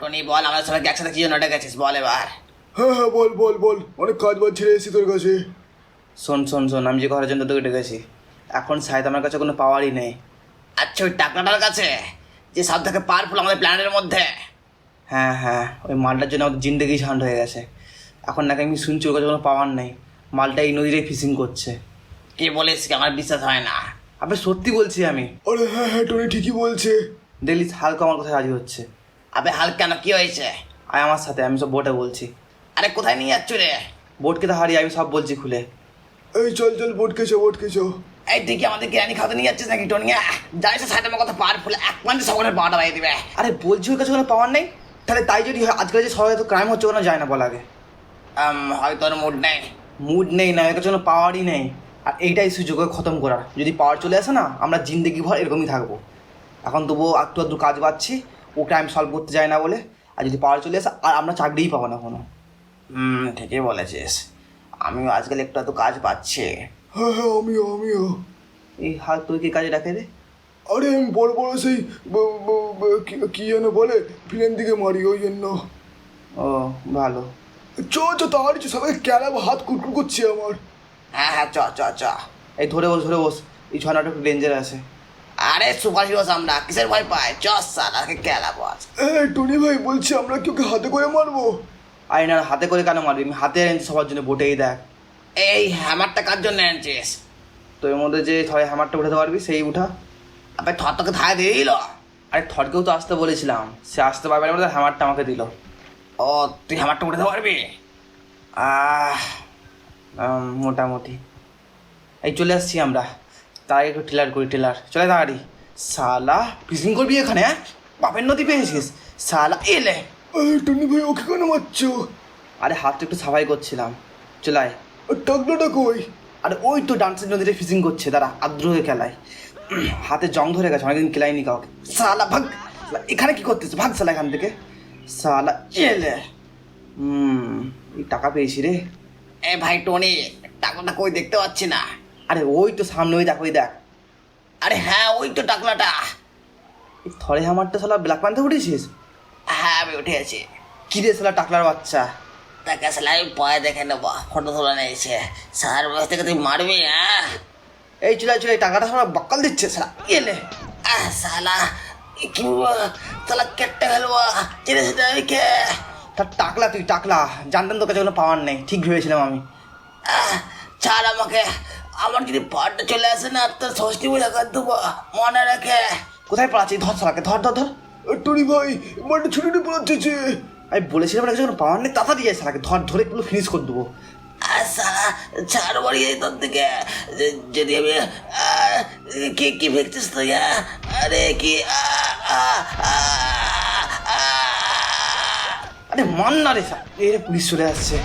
Tony বল আমাদের সবাইকে একসাথে কি জন্য ডেকেছিস বল এবার। হ্যাঁ হ্যাঁ বল বল বল। অনেক কাজ বাজ ছেড়ে এসেছি তোর কাছে। শোন শোন শোন আমি যে ঘরের জন্য তোকে ডেকেছি এখন সাহেদ আমার কাছে কোনো পাওয়ারই নেই। আচ্ছা ওই টাকলাটার কাছে? যে সব থেকে পাওয়ারফুল আমাদের প্ল্যানেটের মধ্যে? হ্যাঁ হ্যাঁ ওই মালটার জন্য আমাদের জিন্দগি ঝান্ড হয়ে গেছে। এখন নাকি আমি শুনছি ওর কাছে কোনো পাওয়ার নেই। মালটা এই নদীরে ফিশিং করছে। কি বলিস কি আমার বিশ্বাস হয় না? আপনি সত্যি বলছি আমি। আরে হ্যাঁ হ্যাঁ টনি ঠিকই বলছে। দেখলি হালকা আমার কথা রাজি হচ্ছে। আবে হাল কেন কি হয়েছে? আয় আমার সাথে আমি সব বোটে বলছি। আরে কোথায় নিয়ে যাচ্ছ রে? বোটকে তো হারিয়ে আমি সব বলছি খুলে। এই চল চল বোটকে চো বোটকে চো এই তুই কি আমাদের কিরানি খাতে নিয়ে যাচ্ছিস নাকি টনিয়া? জানিস তো সাইড আমার কথা পাওয়ারফুল এক পাঞ্চে সকলের বারোটা বাজিয়ে দিবে। আরে বলছি ওর কাছে কোনো পাওয়ার নেই? তাহলে তাই যদি হয় আজকাল যে সবাই তো ক্রাইম হচ্ছে ওখানে যায় না বলা আগে। আম, হয়তো ওর মুড নেই। মুড নেই না এর কাছে কোনো পাওয়ারই নেই। আর এইটাই সুযোগ ওকে খতম করার। যদি পাওয়ার চলে আসে না আমরা জিন্দেগি ভর এরকমই থাকব। এখন তবুও একটু আধটু কাজ পাচ্ছি ও ক্রাইম সলভ করতে যায় না বলে আর যদি পাওয়ার চলে আসে আর আমরা চাকরিই পাবো না কোনো। হুম ঠিকই বলেছিস। আমিও আজকাল একটু এত কাজ পাচ্ছি। হ্যাঁ হ্যাঁ আমিও আমিও। এই হাত তুই কি কাজে ডাকে রে? আরে আমি বড় বড় সেই কি- কি যেন বলে ফিলেন দিকে মারি ওই জন্য। ও ভালো। চ চ তাড়াতাড়ি চ, সবাই ক্যালাবো হাত কুটকুট করছে আমার। হ্যাঁ হ্যাঁ চ চ চ। এই ধরে বস ধরে বস এই ছড়াটা একটু ডেঞ্জার আছে। আরে সুপার হিরোস আমরা কিসের ভয় পাই চ সালাকে খেলাবো আজ এই টনি ভাই বলছি আমরা কি ওকে হাতে করে মারবো? আরে না হাতে করে কেন মারবি? আমি হাতে এনেছি সবার জন্য বোটেই দেখ। এই হ্যামারটা কার জন্য এনেছিস? তো এর মধ্যে যে থয় হ্যামারটা উঠাতে পারবি সেই উঠা। আবে থর তোকে ধায় দিয়ে দিল? আরে থটকেও তো আসতে বলেছিলাম। সে আসতে পারবে না বলে হ্যামারটা আমাকে দিল। ও তুই হ্যামারটা উঠাতে পারবি? আহ মোটামুটি। এই চলে আসছি আমরা। তাই একটু টেলার করি টেলার। চলে তাড়াতাড়ি সালা ফিশিং করবি এখানে হ্যাঁ? বাপের নদী পেয়েছিস। সালা এলে টনি ভাই ওকে কেন মারছো? আরে হাতটা একটু সাফাই করছিলাম। চলায় আর টাকলাটা কই? আরে ওই তো ডান্সের নদীতে ফিশিং করছে তারা আগ্রহে খেলায়। উম, হাতে জং ধরে গেছে অনেকদিন খেলাইনি কাউকে। সালা ভাগ! এখানে কি করতেছে? ভাগ সালা এখান থেকে। সালা এলে হুম এই টাকা পেয়েছি রে। এ ভাই টনি টাকলাটা কই দেখতে পাচ্ছি না। আরে ওই তো সামনে ওই দেখ ওই দেখ। আরে হ্যাঁ ওই তো টাকলাটা। থরে হামারটা সালা ব্ল্যাক প্যান্থে উঠেছিস? হ্যাঁ আমি উঠে আছি কি রে সালা টাকলার বাচ্চা? তাকে আসলে আমি পরে দেখে নেব ফটো তোলা নিয়েছে। স্যার বয়স থেকে তুই মারবি হ্যাঁ? এই চলে চলে এই টাকাটা সালা বাক্কাল দিচ্ছে সালা এলে আহ সালা এ কি? সালা কেটে ফেলব চিনিস না আমি কে? তার টাকলা তুই টাকলা। জানতাম তোর কাছে কোনো পাওয়ার নেই ঠিক ভেবেছিলাম আমি। আহ, ছাড় আমাকে। আমার যদি পাটটা চলে আসে না তোর ষষ্ঠী পূজা করে দেবো মনে রেখে। কোথায় পড়াচ্ছি ধর সালাকে ধর ধর ধর। টনি ভাই মাঠে ছুটি ছুটি পড়াচ্ছে আমি বলেছিলাম না কিছু পাওয়ার নেই তাড়াতাড়ি যায় সালাকে ধর ধরে পুরো ফিনিশ করে দেবো। আর ছাড় বাড়িয়ে তোর দিকে যদি আমি কি কি ভেবছিস তুই আরে কি। আরে মান না রে এই পুলিশ চলে আসছে।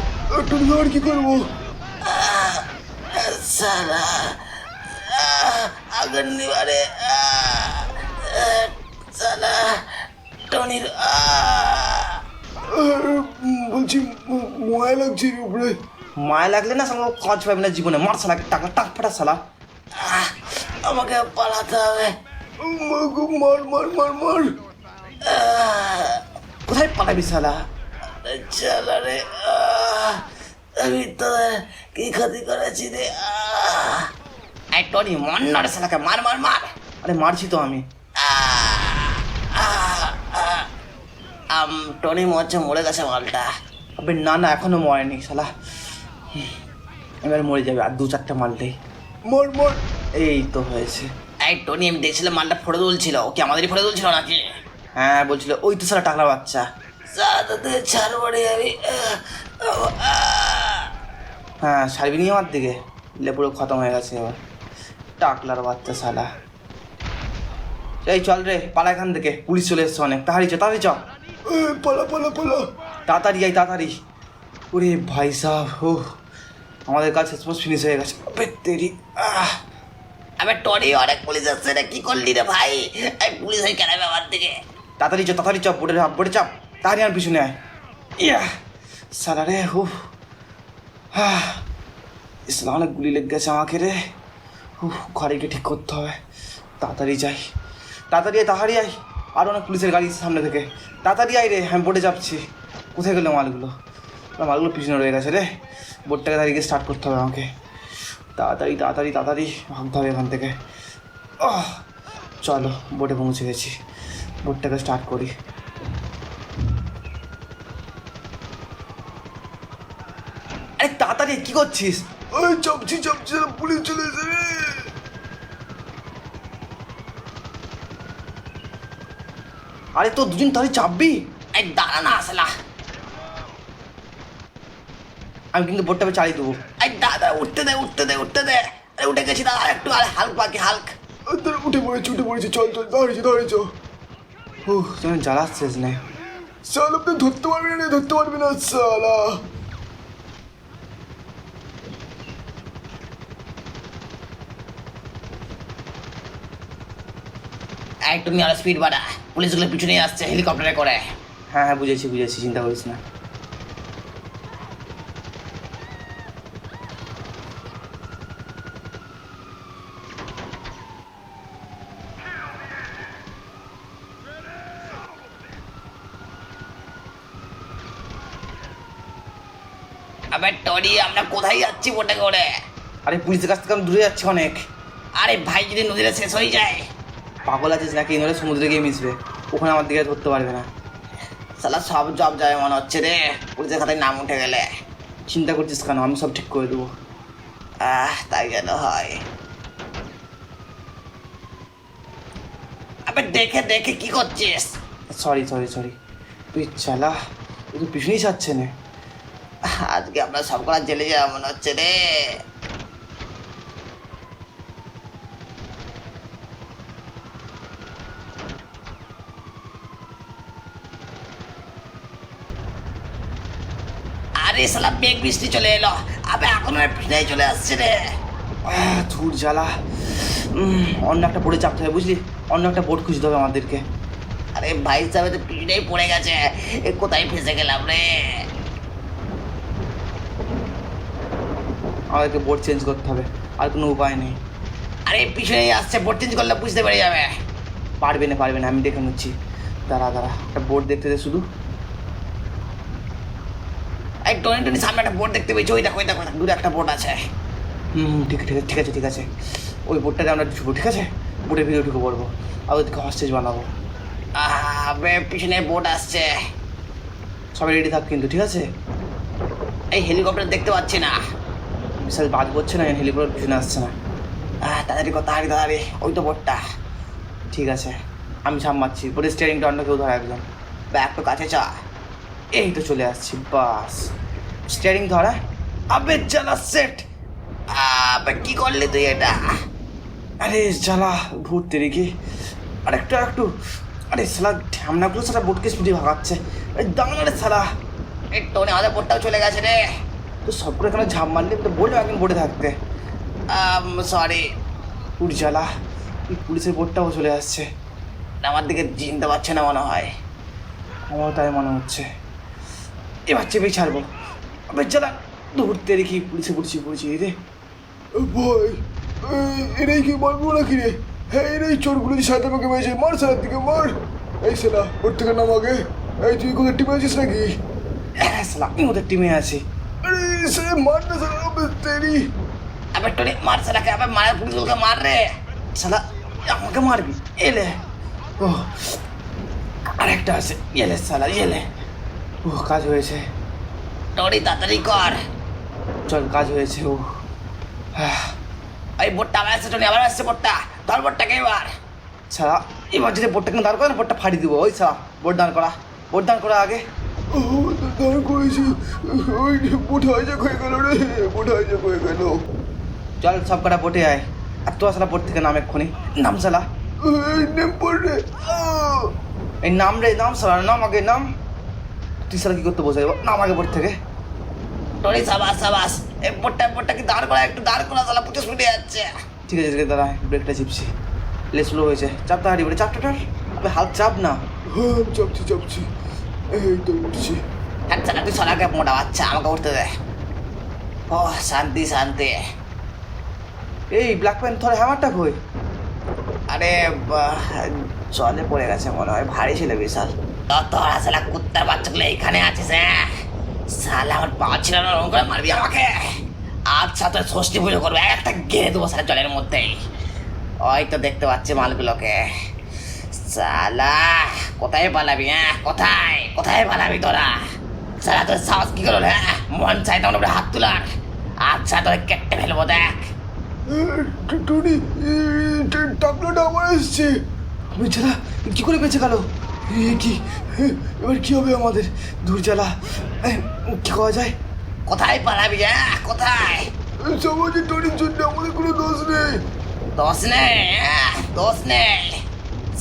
টনি ভাই কি করব? সালা আহ, আগুন নিবারে আহ, টনির। বলছি ময়া লাগছে উপরে। মায়া লাগলে না সালা কাজ পাবে না জীবনে। মার সালাকে টাকা টাক ফাটা সালা আমাকে পালাতে হবে। মার মার মার মার। কোথায় পালাবি সালা চলো রে আমি তোদের কি ক্ষতি করেছি রে? আহ। এই টনি মন না রে শালাকে মার মার মার। আরে মারছি তো আমি। আম, টনি হচ্ছে মরে গেছে মালটা। আবে না না এখনও মরেনি হুম, এবার মরে যাবে আর দু চারটা মারলেই মার মার। এই তো হয়েছে। এই টনি আমি দেখছিলাম মালটা ফটো তুলছিল। ও কি আমাদেরই ফটো তুলছিল নাকি? হ্যাঁ বলছিল ওই তো সালা টাকলা বাচ্চা। হ্যাঁ সারবি নিয়ে আমার দিকে। দিলে পুরো খতম হয়ে গেছে এবার। টাকলার বাচ্চা সালা এই চল রে পালা এখান থেকে পুলিশ চলে এসছে অনেক। তাড়াতাড়ি চ তাড়াতাড়ি চ। এ, পালা পালা পালা। তাড়াতাড়ি যাই তাড়াতাড়ি। ওরে ভাই সাহ ও আমাদের কাছে শেষ ফিনিশ হয়ে গেছে। আবে তেরি আহ। আবে টনি অনেক পুলিশ আসছে রে কি করলি রে ভাই? এই পুলিশ হয়ে কেন আমার দিকে তাড়াতাড়ি চ তাড়াতাড়ি চ বোটে চাপ বোটে চাপ। তাড়াতাড়ি আর পিছনে আয়। ইয়া সালা রে হু হ্যাঁ ইসলাম অনেক গুলি লেগে গেছে আমাকে রে। ঘরে গিয়ে ঠিক করতে হবে। তাড়াতাড়ি যাই। তাড়াতাড়ি আয় তাড়াতাড়ি আয়। আর অনেক পুলিশের গাড়ি সামনে থেকে। তাড়াতাড়ি আয় রে, আমি বোটে যাচ্ছি। কোথায় গেলো মালগুলো? মালগুলো পিছনে রয়ে গেছে রে। বোটটাকে তাড়িয়ে স্টার্ট করতে হবে আমাকে। তাড়াতাড়ি তাড়াতাড়ি তাড়াতাড়ি ভাগতে হবে এখান থেকে। চলো বোটে পৌঁছে গেছি। বোটটাকে স্টার্ট করি। আরে তাড়াতাড়ি কি করছিস? ওই চাপছি চাপছি, পুলিশ চলে এসে আরে তো দুদিন তাহলে চাপবি? এই দাঁড়া না আসলা আমি কিন্তু বোর্ডটা চালিয়ে দেবো। এই দাদা উঠতে দে উঠতে দে উঠতে দে। আরে উঠে গেছি দাদা একটু আরে হালক বাকি হালক। উঠে পড়েছি উঠে পড়েছি চল চল দাঁড়িয়েছি দাঁড়িয়েছ ও তুমি জ্বালাচ্ছিস না। চল আপনি ধরতে পারবি না ধরতে পারবি না সালা এই তুমি আরও স্পিড বাড়া পুলিশগুলো পিছনে আসছে হেলিকপ্টারে করে। হ্যাঁ হ্যাঁ বুঝেছি বুঝেছি চিন্তা করিস না। আবে টনি আমরা কোথায় যাচ্ছি বোটে করে? আরে পুলিশের কাছ থেকে আমি দূরে যাচ্ছি অনেক। আরে ভাই যদি নদীটা শেষ হয়ে যায় পাগল আছিস নাকি? নলে সমুদ্রে গিয়ে মিশবে। ওখানে আমার দিকে ধরতে পারবে না। সালা সব জব যায় মনে হচ্ছে রে। পুলিশের খাতায় নাম উঠে গেলে। চিন্তা করছিস কেন? আমি সব ঠিক করে দেবো। আহ, তাই যেন হয়। দেখে দেখে কি করছিস? সরি সরি সরি তুই চালা তুই পিছনেই যাচ্ছে না। আজকে আমরা সব করা জেলে যাওয়া মনে হচ্ছে রে। আরে সালা মেঘ বৃষ্টি চলে এলো। আবে এখন আর পিছনেই চলে আসছে রে। ধুর জ্বালা। অন্য একটা বোটে চাপতে হবে বুঝলি? অন্য একটা বোট খুঁজতে হবে আমাদেরকে। আরে ভাই সাহেব তো পিছনেই পড়ে গেছে। এ কোথায় ফেসে গেলাম রে? আমাদেরকে বোট চেঞ্জ করতে হবে আর কোনো উপায় নেই। আরে পিছনেই আসছে বোট চেঞ্জ করলে বুঝতে পেরে যাবে। পারবে না পারবে না আমি দেখে নিচ্ছি। দাঁড়া দাঁড়া একটা বোট দেখতে দে শুধু। টনি সামনে একটা বোট দেখতে পেয়েছি। ওই দেখো ওই দেখো দূরে একটা বোট আছে। হুম, ঠিক ঠিক ঠিক আছে ঠিক আছে। ওই বোটটাতে আমরা ঢুকবো, ঠিক আছে? বোটের ভিতরে ঢুকে পড়ব। আর ওদেরকে হস্টেজ বানাবো। আবে পিছনে বোট আসছে। সবাই রেডি থাক কিন্তু, ঠিক আছে? এই হেলিকপ্টার দেখতে পাচ্ছি না। বিশাল বাজ করছে না হেলিকপ্টার পিছনে আসছে না। তাড়াতাড়ি কর, তাড়াতাড়ি তাড়াতাড়ি। ওই তো বোটটা ঠিক আছে, আমি সামলাচ্ছি বোটের স্টিয়ারিংটা অন্য কেউ ধরা একজন বা একটু কাছে চা। এই তো চলে আসছি, বাস। স্টিয়ারিং ধরা? আবে জ্বালা সেট আবে কি করলি তুই এটা? আরে জ্বালা, ভূত তেরিকি। আর একটু একটু। আরে সালা ঢ্যামনাগুলো সারা বোটকে স্পিডে ভাগাচ্ছে। দাঁড়া রে সালা এই টনি আমাদের বোটটাও চলে গেছে রে। তো সব করে এখানে ঝাঁপ মারলে, তো বলল একদিন বোটে থাকতে। সরি উড় জ্বালা পুলিশের বোটটাও চলে আসছে। আমার দিকে চিনতে পারছে না মনে হয়। আমারও তাই মনে হচ্ছে। এবার চেপে ছাড়বো। আবার জ্বালা দূর তেরিকি পুলিশে পড়ছি পড়ছি রে ভাই এই- এরাই কি মারবো নাকি রে? হ্যাঁ এরাই চোরগুলো যে সাথে আমাকে মেরেছে। মার সালার দিকে মার। এই সালা ওর থেকে নাম আগে। এই তুই কোথায় টিমে আছিস নাকি? হ্যাঁ সালা আমি ওদের টিমে আছি। আরে সে মার না আবে তেরি। আবে টনি মার সালাকে আবে মার পুলিশগুলোকে মার রে। সালা আমাকে মারবি এলে। ও আরেকটা আছে এলে সালা এলে। ও কাজ হয়েছে। টনি তাড়াতাড়ি কর। চল কাজ হয়েছে ও। এই বোটটা আবার আসছে টনি আবার আসছে বোটটা। ধর বোটটাকে এবার। সালা এবার যদি বোটটা কিন্তু দাঁড় করে না বোটটা ফাড়ি দিব ওই সালা বোট দাঁড় করা বোট দাঁড় করা আগে। ও দাঁড় করেছি। ওই বুট হাইজাক হয়ে গেল রে বুট হাইজাক হয়ে গেল। চল সব কটা বোটে আয়। আর তো সালা বোট থেকে নাম এক্ষুনি। নাম সালা নেম পড়! এই নাম রে নাম সালা নাম আগে নাম। তুই সালা কি করতে বসে নাম আগে বোট থেকে। টনি সাবাস সাবাস। এই বোটটা কি দাঁড় করা একটু দাঁড় করা সালা পুলিশ ফুটে যাচ্ছে। ঠিক আছে ঠিক আছে দাঁড়া ব্রেকটা চিপছি লে স্লো হয়েছে। চাপ তাড়াতাড়ি বলে চাপ টাটার আবে হাত চাপ না। হ্যাঁ চাপছি চাপছি। এই তো উঠছি। আচ্ছা তুই সরাকে মোটা বাচ্চা আমাকে উঠতে দে। ও শান্তি শান্তি। এই ব্ল্যাক প্যান্ট ধরে হ্যামারটা কই? আরে জলে পড়ে গেছে মনে হয় ভারী ছিল বিশাল। তো তোরা শালা কুত্তার বাচ্চাগুলো এখানে আছিস হ্যাঁ? শালা আমার পা ছিল না করে মারবি আমাকে। আচ্ছা তোর ষষ্ঠী পুজো করবে একটা গেড়ে দেবো সারা জলের মধ্যেই। ওই তো দেখতে পাচ্ছি মালগুলোকে। শালা কোথায় পালাবি হ্যাঁ? কোথায়? কোথায় পালাবি তোরা? শালা তোর সাহস কি করল হ্যাঁ? মন চাই তখন উপরে হাত তোলার। আচ্ছা তোর কেটে ফেলব দেখ। টনি এ, ট- টাকলাটা আমার এসছে। বেচারা কি করে বেঁচে গেল এ কি? এবার কি হবে আমাদের? দূর জ্বালা কি করা যায়? কোথায় পালাবি হ্যাঁ? কোথায়? সমাজে টনির জন্য আমাদের কোনো দোষ নেই। দোষ নেই হ্যাঁ? দোষ নেই।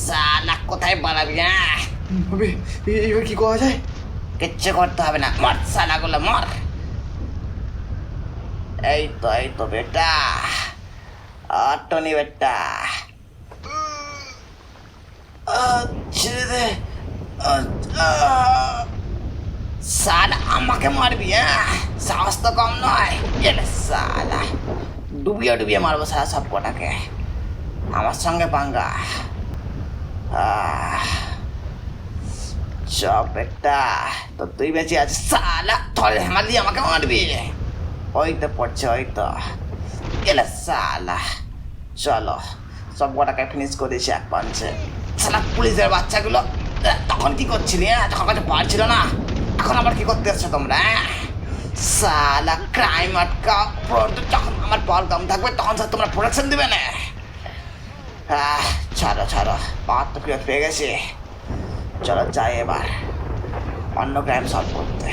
শালা কোথায় পালাবি হ্যাঁ? হবে এবার কি করা যায়? কিচ্ছু করতে হবে না। মর শালাগুলো মর। এই তো এই তো বেটা। আর টনি বেটা। ছেড়ে দে আহ। আমাকে মারবি হ্যাঁ? সাহস তো কম নয়। এলে শালা ডুবিয়ে ডুবিয়ে মারবো সারা সব কটাকে। আমার সঙ্গে পাঙ্গা। বেটা তো তুই বেঁচে আছিস। সালা থলে হেমাল দিয়ে আমাকে মারবি। ওই তো পড়ছে, ওই তো। এলে সালা। চলো, সব কটাকে ফিনিশ করে দিয়েছি এক পাঞ্চে সালা পুলিশের বাচ্চাগুলো তখন কি করছিলি হ্যাঁ তখন কাছে পারছিল না? এখন আবার কি করতে এসছো তোমরা হ্যাঁ? সালা ক্রাইম আটকা যখন আমার পাওয়ার কম থাকবে তখন স্যার তোমরা প্রোটেকশন দিবে না? আহ, ছাড়ো ছাড়ো পাওয়ার তো ফেরত পেয়ে গেছি। চলো যাই এবার অন্য ক্রাইম সলভ করতে।